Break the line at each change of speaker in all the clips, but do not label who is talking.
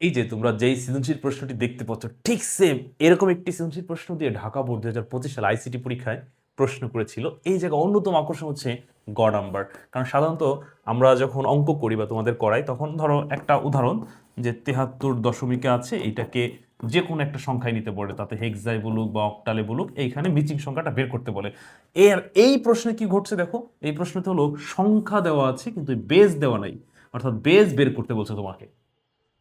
এই যে তোমরা যেই সৃজনশীল প্রশ্নটি দেখতে পাচ্ছ, ঠিক সেম এরকম একটি সৃজনশীল প্রশ্ন দিয়ে ঢাকা বোর্ড দু হাজার পঁচিশ সালে আইসিটি পরীক্ষায় প্রশ্ন করেছিল। এই জায়গায় অন্যতম আকর্ষণ হচ্ছে গ নাম্বার কারণ সাধারণত আমরা যখন অঙ্ক করি বা তোমাদের করাই, তখন ধরো একটা উদাহরণ যে তেহাত্তর দশমিকে আছে, এইটাকে যে কোনো একটা সংখ্যায় নিতে বলে তাতে হেক্সাই বলুক বা অক্টালে বলুক, এইখানে মিচিং সংখ্যাটা বের করতে বলে। এর এই প্রশ্নে কি ঘটছে দেখো, এই প্রশ্নতে হলো সংখ্যা দেওয়া আছে, কিন্তু বেজ দেওয়া নাই। অর্থাৎ বেজ বের করতে বলছে তোমাকে।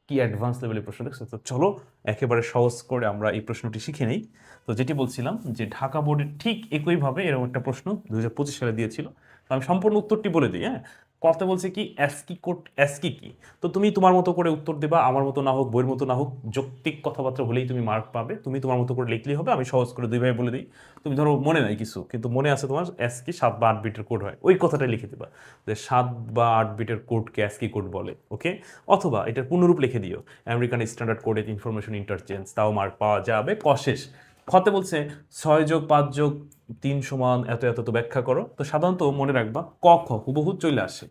কি অ্যাডভান্স লেভেলের প্রশ্ন দেখছ? তো চলো, একেবারে সহজ করে আমরা এই প্রশ্নটি শিখে নেই। তো যেটি বলছিলাম যে ঢাকা বোর্ডের ঠিক একইভাবে এরকম একটা প্রশ্ন দু হাজার পঁচিশ সালে দিয়েছিল। আমি সম্পূর্ণ উত্তরটি বলে দিই হ্যাঁ? কথা বলছে কি অ্যাসকি কোড অ্যাসকি কি? তো তুমি তোমার মতো করে উত্তর দেবা, আমার মতো না হোক, বইয়ের মতো না হোক, যৌক্তিক কথাবার্তা হলেই তুমি মার্ক পাবে। তুমি তোমার মতো করে লিখলেই হবে, আমি সহজ করে দুইভাবে বলে দিই। তুমি ধরো মনে নাই কিছু, কিন্তু মনে আছে তোমার অ্যাসকি সাত বা আট বিটের কোড হয়। ওই কথাটাই লিখে দিবা যে, সাত বা আট বিটের কোডকে অ্যাসকি কোড বলে ওকে অথবা এটার পূর্ণরূপ লিখে দিও আমেরিকান স্ট্যান্ডার্ড কোডের ইনফরমেশন ইন্টারচেঞ্জ তাও মার্ক পাওয়া যাবে কশেষ খতে বলছে, ছয় যোগ পাঁচ যোগ তিন সমান, এত এত তো ব্যাখ্যা করো। তো সাধারণত মনে রাখবা, ক, খ, হুবহু চলে আসে।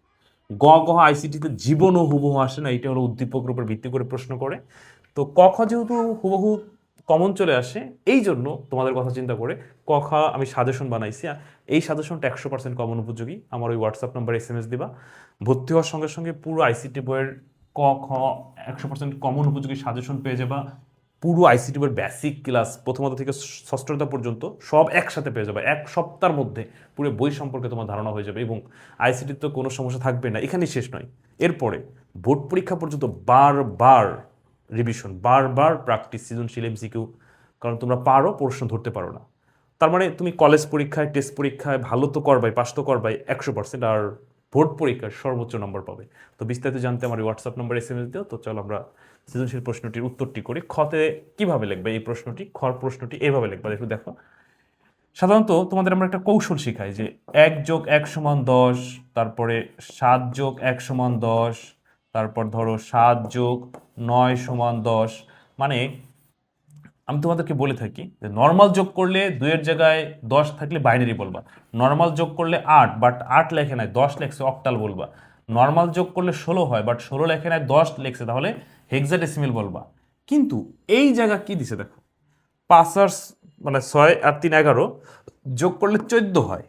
গ গ আইসিটিতে জীবনও হুবহু আসে না এটা হলো উদ্দীপকের উপর ভিত্তি করে প্রশ্ন করে। তো ক খ যেহেতু হুবহু কমন চলে আসে, এই জন্য তোমাদের কথা চিন্তা করে ক খ আমি সাজেশন বানাইছি। এই সাজেশনটা একশো পার্সেন্ট কমন উপযোগী। আমার ওই WhatsApp number S M S দিবা। ভর্তি হওয়ার সঙ্গে সঙ্গে পুরো আইসিটি বইয়ের ক খ একশো পার্সেন্ট কমন উপযোগী সাজেশন পেয়ে যাবা। পুরো আইসিটি বইয়ের বেসিক ক্লাস প্রথমত থেকে ষষ্ঠতা পর্যন্ত সব একসাথে পেয়ে যাবে। এক সপ্তাহের মধ্যে পুরো বই সম্পর্কে তোমার ধারণা হয়ে যাবে এবং আইসিটির তো কোনো সমস্যা থাকবে না। এখানেই শেষ নয়। এরপরে বোর্ড পরীক্ষা পর্যন্ত বারবার রিভিশন বারবার প্র্যাকটিস সৃজনশীল এমসিকিউ কারণ তোমরা পারো, প্রশ্ন ধরতে পারো না। তার মানে তুমি কলেজ পরীক্ষায় টেস্ট পরীক্ষায় ভালো তো করবাই পাস তো করবাই, একশো পার্সেন্ট আর বোর্ড পরীক্ষায় সর্বোচ্চ নম্বর পাবে। তো বিস্তারিত জানতে আমার WhatsApp number S M S দিও। তো চলো আমরা সৃজনশীল প্রশ্নটির উত্তরটি করি খতে কীভাবে লিখবে? এই প্রশ্নটি খর প্রশ্নটি এভাবে লিখবে। একটু দেখো। সাধারণত তোমাদের আমরা একটা কৌশল শেখাই যে এক যোগ এক সমান দশ, তারপরে সাত যোগ এক সমান দশ, তারপর ধরো সাত যোগ নয় সমান দশ। মানে আমি তোমাদেরকে বলে থাকি যে নর্মাল যোগ করলে দুইয়ের জায়গায় দশ থাকলে বাইনারি বলবা। নর্মাল যোগ করলে আট বাট আট লেখে নাই, দশ লেখছে অক্টাল বলবা। নর্মাল যোগ করলে ষোলো হয় বাট ষোলো লেখে নাই, দশ লেখছে। তাহলে হেক্সাডেসিমেল বলবা। কিন্তু এই জায়গা কি দিছে দেখো? আর মানে ছয় আর তিন এগারো যোগ করলে চোদ্দ হয়।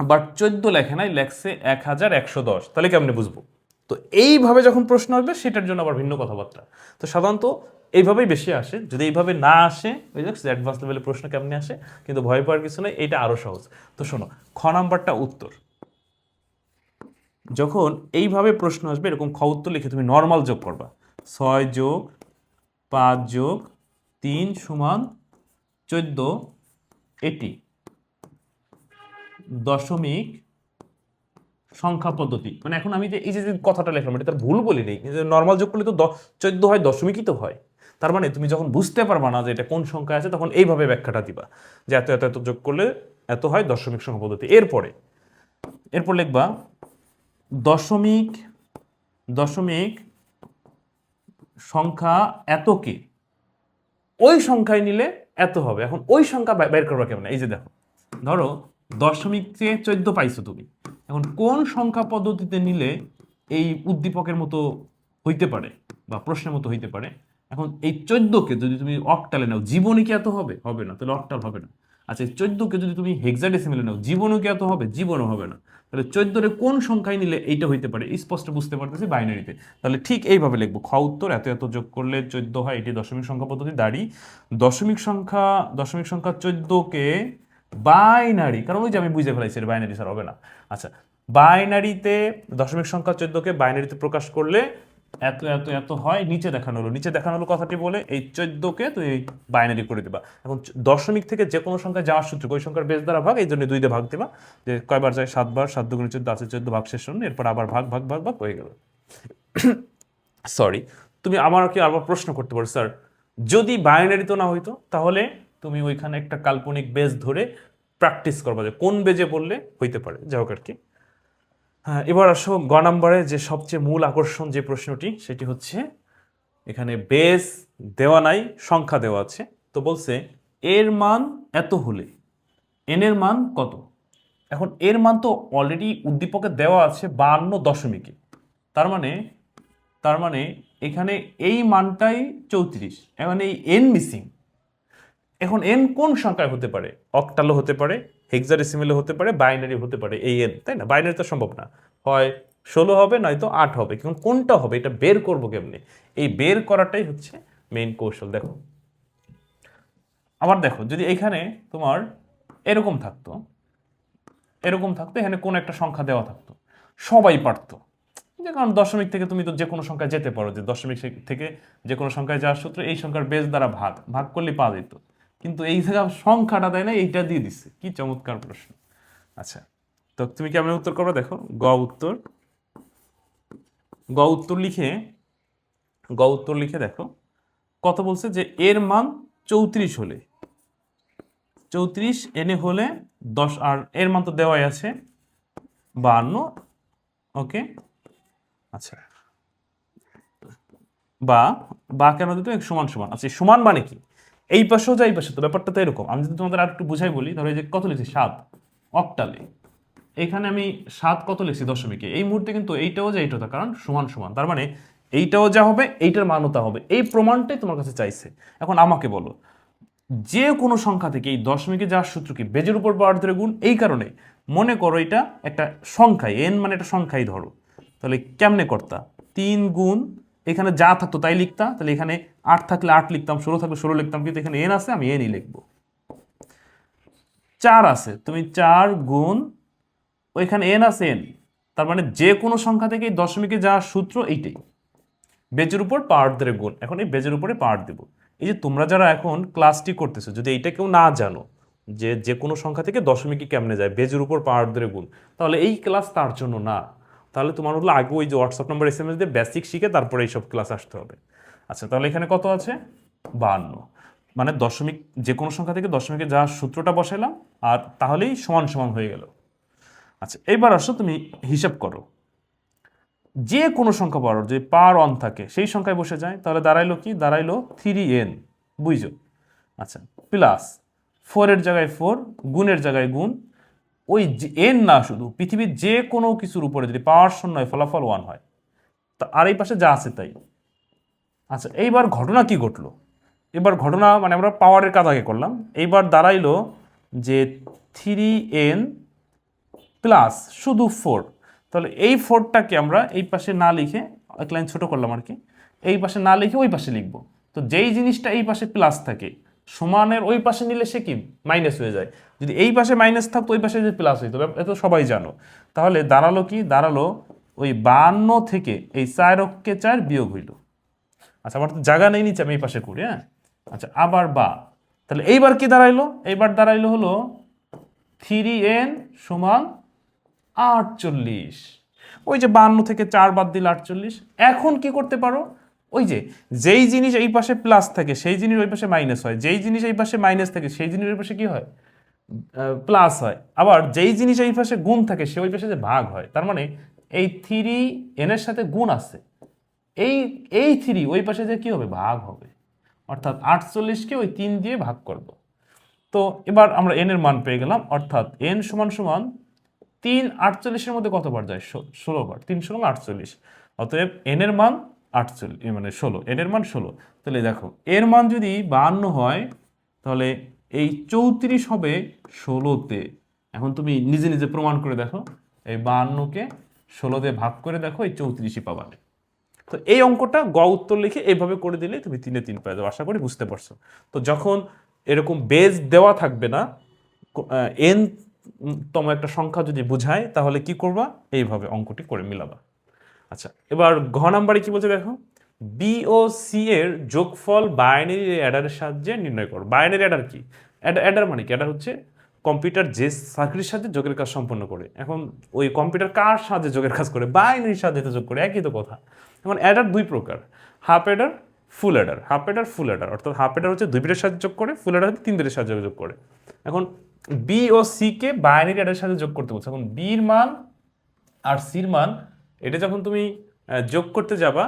বাট চোদ্দ লেখে নাই, লেখছে এক হাজার একশো দশ। তাহলে কেমনে বুঝব? তো এইভাবে যখন প্রশ্ন আসবে, সেটার জন্য আবার ভিন্ন কথাবার্তা। তো সাধারণত এইভাবেই বেশি আসে। যদি এইভাবে না আসে, ওই অ্যাডভান্স লেভেলের প্রশ্ন কেমনি আসে? কিন্তু ভয় পাওয়ার কিছু নেই, এইটা আরও সহজ। তো শোনো, খ নাম্বারটা উত্তর। যখন এইভাবে প্রশ্ন আসবে, এরকম খ উত্তর লিখে তুমি নর্মাল যোগ করবা। ছয় যোগ পাঁচ যোগ তিন সমান চোদ্দ এটি। দশমিক সংখ্যা পদ্ধতি। মানে এখন আমি যে এই যে কথাটা লেখলাম, এটা তার ভুল বলি নেই নর্মাল যোগ করলে তো চোদ্দ হয়, দশমিকই তো হয়। তার মানে তুমি যখন বুঝতে পারবা না যে এটা কোন সংখ্যা আছে, তখন এইভাবে ব্যাখ্যাটা দিবা যে এত এত এত যোগ করলে এত হয় দশমিক সংখ্যা পদ্ধতি। এরপরে, এরপর লিখবা দশমিক দশমিক সংখ্যা এতকে, ওই সংখ্যায় নিলে এত হবে। এখন ওই সংখ্যা বের করবা কেমন? এই যে দেখো, ধরো দশমিক চেয়ে চোদ্দ পাইছো তুমি। এখন কোন সংখ্যা পদ্ধতিতে নিলে এই উদ্দীপকের মতো হইতে পারে বা প্রশ্নের মতো হইতে পারে? এখন এই চোদ্দকে যদি তুমি অকটালে নাও, জীবনে কি এত হবে? হবে না, তাহলে অকটাল হবে না। আচ্ছা এই চোদ্দকে যদি তুমি হেক্সাডেসিমেলে নাও, জীবনও কি এত হবে? জীবনও হবে না। তাহলে চোদ্দরে কোন সংখ্যায় নিলে এইটা হইতে পারে? স্পষ্ট বুঝতে পারতেছি বাইনারিতে। তাহলে ঠিক এইভাবে লিখব। খ উত্তর, এত এত যোগ করলে চোদ্দ হয়, এটি দশমিক সংখ্যা পদ্ধতি, দাঁড়ি। দশমিক সংখ্যা দশমিক সংখ্যা চোদ্দকে বাইনারি, কারণ ওই যে আমি বুঝে ফেলাইছি বাইনারি স্যার হবে না। আচ্ছা বাইনারিতে, দশমিক সংখ্যা চোদ্দকে বাইনারিতে প্রকাশ করলে এত এত এত হয়, নিচে দেখানো হলো। নিচে দেখানো হলো কথাটি বলে এই চোদ্দকে তুই বাইনারি করে দিবা। এখন দশমিক থেকে যে কোনো সংখ্যা যাওয়ার সূত্র, ওই সংখ্যার বেশ দ্বারা ভাগ, এই জন্য দুই দিয়ে ভাগ দিবা। যে কয়বার যায়? সাতবার, সাত দুগুণে চোদ্দ, আছে চোদ্দ, ভাগ শেষ হল এরপর আবার ভাগ ভাগ ভাগ ভাগ হয়ে গেল। সরি তুমি আমাকে আবার প্রশ্ন করতে পারো স্যার যদি বাইনারি তো না হইতো, তাহলে তুমি ওইখানে একটা কাল্পনিক বেজ ধরে প্র্যাকটিস করবা যে কোন বেজে বললে হইতে পারে। যাই হোক আর কি। এবার আসো গ নাম্বারে যে সবচেয়ে মূল আকর্ষণ যে প্রশ্নটি, সেটি হচ্ছে এখানে বেস দেওয়া নাই, সংখ্যা দেওয়া আছে। তো বলছে, এর মান এত হলে এন এর মান কত? এখন এর মান তো অলরেডি উদ্দীপকে দেওয়া আছে বান্ন দশমিকে। তার মানে তার মানে এখানে এই মানটাই চৌত্রিশ। এখন এই এন মিসিং এখন এন কোন সংখ্যায় হতে পারে? অক্টালও হতে পারে হেক্সাডেসিমেলও হতে পারে বাইনারি হতে পারে, এই এন তাই না? বাইনারি তো সম্ভব না। হয় ষোলো হবে, নয়তো আট হবে। কিন্তু কোনটা হবে, এটা বের করব কেমনি? এই বের করাটাই হচ্ছে মেইন কৌশল। দেখো, আবার দেখো, যদি এখানে তোমার এরকম থাকতো এরকম থাকতো, এখানে কোন একটা সংখ্যা দেওয়া থাকতো, সবাই পারতো। যে কারণ দশমিক থেকে তুমি তো যে কোনো সংখ্যায় যেতে পারো, যে দশমিক থেকে যে কোনো সংখ্যায় যাওয়ার সূত্র এই সংখ্যার বেস দ্বারা ভাগ ভাগ করলে পাওয়া যেত। কিন্তু এই জায়গা সংখ্যাটা দেয় না, এইটা দিয়ে দিচ্ছে কি চমৎকার প্রশ্ন। আচ্ছা তো তুমি কেমন উত্তর করবে দেখো? গ উত্তর। গ উত্তর লিখে, গ উত্তর লিখে দেখো। কত বলছে যে, এর মান চৌত্রিশ হলে। চৌত্রিশ এনে হলে দশ, আর এর মান তো দেওয়াই আছে বাহান্ন। ওকে? আচ্ছা। বা বা কেন দিত সমান সমান। আচ্ছা সমান মানে কি? এই পাশেও যা এই পাশে তো ব্যাপারটা তো এরকম। আমি যদি তোমাদের আর একটু বুঝাই বলি, ধরো এই যে কত লিখছি? সাত। অক্টালে। এখানে আমি সাত কত লিখছি? দশমিকে। এই মুহূর্তে কিন্তু এইটাও যা এইটা, কারণ সমান সমান। তার মানে এইটাও যা হবে, এইটার মানও তা হবে। এই প্রমাণটাই তোমার কাছে চাইছে। এখন আমাকে বলো, যে কোনো সংখ্যা থেকে এই দশমিকে যাওয়ার সূত্র কি বেজের উপর পাওয়ার ধরে গুণ? এই কারণে মনে করো এটা একটা সংখ্যাই এন মানে একটা সংখ্যাই ধরো। তাহলে কেমনে করতা? তিন গুণ, এখানে যা থাকতো তাই লিখতা। তাহলে এখানে আট থাকলে আট লিখতাম, ষোলো থাকলে ষোলো লিখতাম, কিন্তু এখানে এন আছে, আমি এনই লিখব। চার আছে, তুমি চার গুণ, ওইখানে এন আছে, এন। তার মানে যে কোনো সংখ্যা থেকে দশমিকে যাওয়ার সূত্র এইটাই। বেজের উপর পাওয়ার ধরে গুণ, এখন এই বেজের উপরে পাওয়ার দেব। এই যে তোমরা যারা এখন ক্লাসটি করতেছো, যদি এইটা কেউ না জানো, যে যে কোনো সংখ্যা থেকে দশমিকে কেমনে যায়, বেজের উপর পাওয়ার ধরে গুণ, তাহলে এই ক্লাস তার জন্য না। তাহলে তোমার হলো আগে ওই যে WhatsApp number S M S দিয়ে বেসিক শিখে তারপরে এইসব ক্লাস আসতে হবে। আচ্ছা তাহলে এখানে কত আছে? বাহান্ন মানে দশমিক, যে কোনো সংখ্যা থেকে দশমিকে যা সূত্রটা বসাইলাম, আর তাহলেই সমান সমান হয়ে গেল। আচ্ছা এইবার আসো তুমি হিসাব করো। যে কোনো সংখ্যা পাওয়ার যে পাওয়ার অন থাকে, সেই সংখ্যায় বসে যায়, তাহলে দাঁড়াইলো কি? দাঁড়াইলো থ্রি এন, বুঝছ? আচ্ছা প্লাস ফোরের জায়গায় ফোর, গুণের জায়গায় গুণ। ওই এন না শুধু, পৃথিবীর যে কোনো কিছুর উপরে যদি পাওয়ার শূন্য হয়, ফলাফল ওয়ান হয়, তা আর এই পাশে যা আছে তাই। আচ্ছা এইবার ঘটনা কি ঘটলো? এবার ঘটনা মানে আমরা পাওয়ারের কাজ আগে করলাম। এইবার দাঁড়াইলো যে থ্রি এন প্লাস শুধু ফোর। তাহলে এই ফোরটাকে আমরা এই পাশে না লিখে এক লাইন ছোটো করলাম আর কি। এই পাশে না লিখে ওই পাশে লিখব। তো যেই জিনিসটা এই পাশে প্লাস থাকে, সমানের ওই পাশে নিলে সে কি? মাইনাস হয়ে যায়। যদি এই পাশে মাইনাস থাকতো, ওই পাশে যদি প্লাস হইতো ব্যাপ- এ তো সবাই জানো। তাহলে দাঁড়াল কি? দাঁড়াল ওই বান্ন থেকে এই চার অক্ষে চার বিয়োগ হইল। আচ্ছা আমার তো জায়গা নেই নিচে, আমি এই পাশে করি হ্যাঁ? আচ্ছা আবার বা। তাহলে এইবার কি দাঁড়াইলো? এইবার দাঁড়াইলো হলো থ্রি এন সমান আটচল্লিশ। ওই যে বান্ন থেকে চার বাদ দিলে আটচল্লিশ। এখন কি করতে পারো? ওই যে, যেই জিনিস এই পাশে প্লাস থাকে, সেই জিনিস ওই পাশে মাইনাস হয়। যেই জিনিস এই পাশে মাইনাস থাকে, সেই জিনিস ওই পাশে কি হয়? প্লাস হয়। আবার যেই জিনিস এই পাশে গুণ থাকে, সে ওই পাশে যে ভাগ হয়, তার মানে এই থ্রি এনের সাথে গুণ আছে। এই এই থ্রি ওই পাশে যে কি হবে? ভাগ হবে। অর্থাৎ আটচল্লিশকে ওই তিন দিয়ে ভাগ করব। তো এবার আমরা এন এর মান পেয়ে গেলাম। অর্থাৎ এন সমান সমান তিন আটচল্লিশের মধ্যে কতবার যায়? ষোলো বার। তিন ষোলো আটচল্লিশ। অতএব এন এর মান আটচল্লিশ মানে ষোলো। এন এর মান ষোলো। তাহলে দেখো, এর মান যদি বাহান্ন হয়, তাহলে এই চৌত্রিশ হবে ষোলোতে। এখন তুমি নিজে নিজে প্রমাণ করে দেখো। এই বাহান্নকে ষোলোতে ভাগ করে দেখো, এই চৌত্রিশই পাবানে তো এই অঙ্কটা গ উত্তর লিখে এইভাবে করে দিলে তুমি তিনে তিন পেয়ে যাবে, আশা করি বুঝতে পারছ। তো যখন এরকম বেজ দেওয়া থাকবে না এন তম একটা সংখ্যা যদি বুঝায়, তাহলে কি করবা? এইভাবে অঙ্কটি করে মিলাবা। আচ্ছা এবার ঘ নাম্বারে কি বলছে দেখো? বি ও সি এর যোগফল বাইনারি অ্যাডারের সাহায্যে নির্ণয় করো। বাইনারি অ্যাডার কি? অ্যাডার মানে কি? অ্যাডার হচ্ছে কম্পিউটার যে সার্কিটের সাথে যোগের কাজ সম্পন্ন করে, এখন ওই কম্পিউটার কার সাহায্যে যোগের কাজ করে? বাইনারির তো যোগ করে, একই তো কথা। এখন অ্যাডার দুই প্রকার half adder full adder half adder full adder অর্থাৎ হাফ অ্যাডার হচ্ছে দুই বিটের সাহায্যে যোগ করে ফুল অ্যাডার হচ্ছে তিন বিটের সাহায্যে যোগ করে। এখন বি ও সি কে বাইনারি অ্যাডারের সাথে যোগ করতে বলছে। এখন বির মান আর সির মান, এটা যখন তুমি যোগ করতে যাবা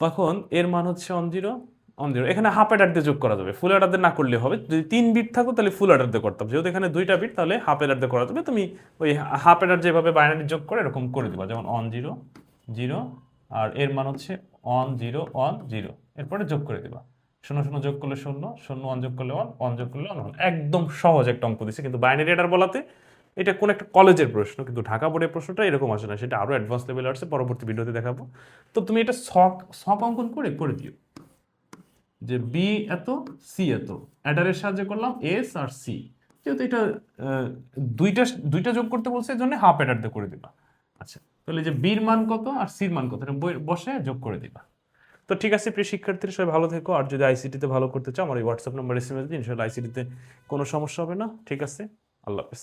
তখন এর মান হচ্ছে অন জিরো অন জিরো এখানে হাফ অ্যাডার দিয়ে যোগ করা যাবে। ফুল অ্যাডার দিয়ে না করলে হবে। যদি তিন বিট থাকো, তাহলে ফুল অ্যাডার দিয়ে করতে হবে যেহেতু এখানে দুইটা বিট তাহলে হাফ অ্যাডার দিয়ে করা যাবে। তুমি ওই হাফ অ্যাডার যেভাবে বাইনারি যোগ করে, এরকম করে দিবা। যেমন অন জিরো জিরো আর এর মান হচ্ছে ওয়ান জিরো ওয়ান জিরো এরপরে যোগ করে দিবা। শূন্য শূন্য যোগ করলে শূন্য শূন্য ওয়ান যোগ করলে ওয়ান ওয়ান যোগ করলে ওয়ান একদম সহজ একটা অঙ্ক দিচ্ছে কিন্তু বাইনারি এটার বলাতে এটা কোন একটা কলেজের প্রশ্ন, কিন্তু ঢাকা বোর্ডের প্রশ্নটা এরকম আসে না। সেটা আরও অ্যাডভান্স লেভেলে আসছে পরবর্তী ভিডিওতে দেখাবো। তো তুমি এটা শখ শখ অঙ্কন করে করে দিও। যে বি এত সি এত। অ্যাডারের সাহায্যে করলাম এস আর সি যেহেতু এটা দুইটা দুইটা যোগ করতে বলছে এই জন্য হাফ অ্যাডার দিয়ে করে দিবা। আচ্ছা তাহলে যে বির মান কত আর সির মান কত? বসে যোগ করে দিবা। তো ঠিক আছে, প্রিয় শিক্ষার্থীরা, সবাই ভালো থেকো। আর যদি আইসিটিতে ভালো করতে চাও, আমার এই হোয়াটসঅ্যাপ নাম্বার এসএমএস দিন ইনশাল্লাহ আইসিটিতে কোনো সমস্যা হবে না। ঠিক আছে, আল্লাহ হাফেজ।